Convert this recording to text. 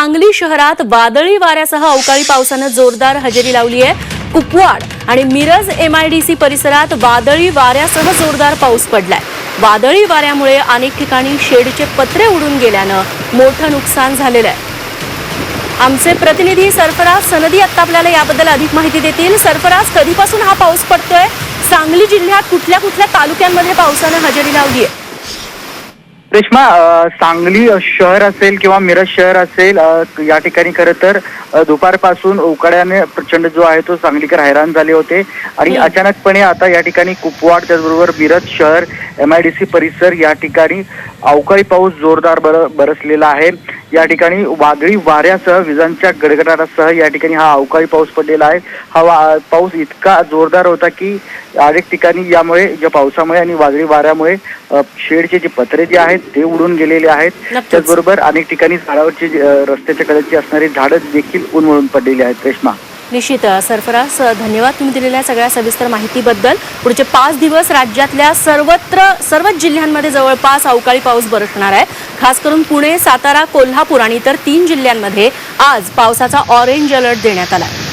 सांगली शहरात वादळी वाऱ्यासह अवकाळी पावसानं जोरदार हजेरी लावली आहे. कुपवाड आणि मिरज एमआयडीसी परिसरात वादळी वाऱ्यासह जोरदार पाऊस पडलाय. वादळी वाऱ्यामुळे अनेक ठिकाणी शेडचे पत्रे उडून गेल्यानं मोठं नुकसान झालेलं आहे. आमचे प्रतिनिधी सरफराज सनदी आता आपल्याला याबद्दल अधिक माहिती देतील. सरफराज कधीपासून हा पाऊस पडतोय? सांगली जिल्ह्यात कुठल्या कुठल्या तालुक्यांमध्ये पावसानं हजेरी लावली आहे रेश्मा सांगली शहर असेल किंवा मिरज शहर असेल या ठिकाणी खरं तर दुपारपासून उकाड्याने प्रचंड जो आहे तो सांगलीकर हैराण झाले होते आणि. अचानकपणे आता या ठिकाणी कुपवाड त्याचबरोबर मिरज शहर एम आय डी सी परिसर या ठिकाणी अवकाळी पाऊस जोरदार बर बरसलेला आहे या ठिकाणी वादळी वाऱ्यासह विजांच्या गडगडाटासह या ठिकाणी हा अवकाळी पाऊस पडलेला आहे. हा पाऊस इतका जोरदार होता की अनेक ठिकाणी यामुळे या पावसामुळे आणि वादळी वाऱ्यामुळे शेडचे जे पत्रे जे आहेत ते उडून गेलेले आहेत. त्याचबरोबर अनेक ठिकाणी झाडावरची रस्त्याच्या कडेची असणारी झाडं देखील उन्मळून पडलेली आहेत. रेश्मा. निश्चित सरफराज धन्यवाद तुम्ही दिलेल्या सगळ्या सविस्तर माहितीबद्दल. पुढचे पाच दिवस राज्यातल्या सर्वत्र सर्वच जिल्ह्यांमध्ये जवळपास अवकाळी पाऊस बरसणार आहे. खास करून पुणे सातारा कोल्हापूर आणि इतर तीन जिल्ह्यांमध्ये आज पावसाचा ऑरेंज अलर्ट देण्यात आला आहे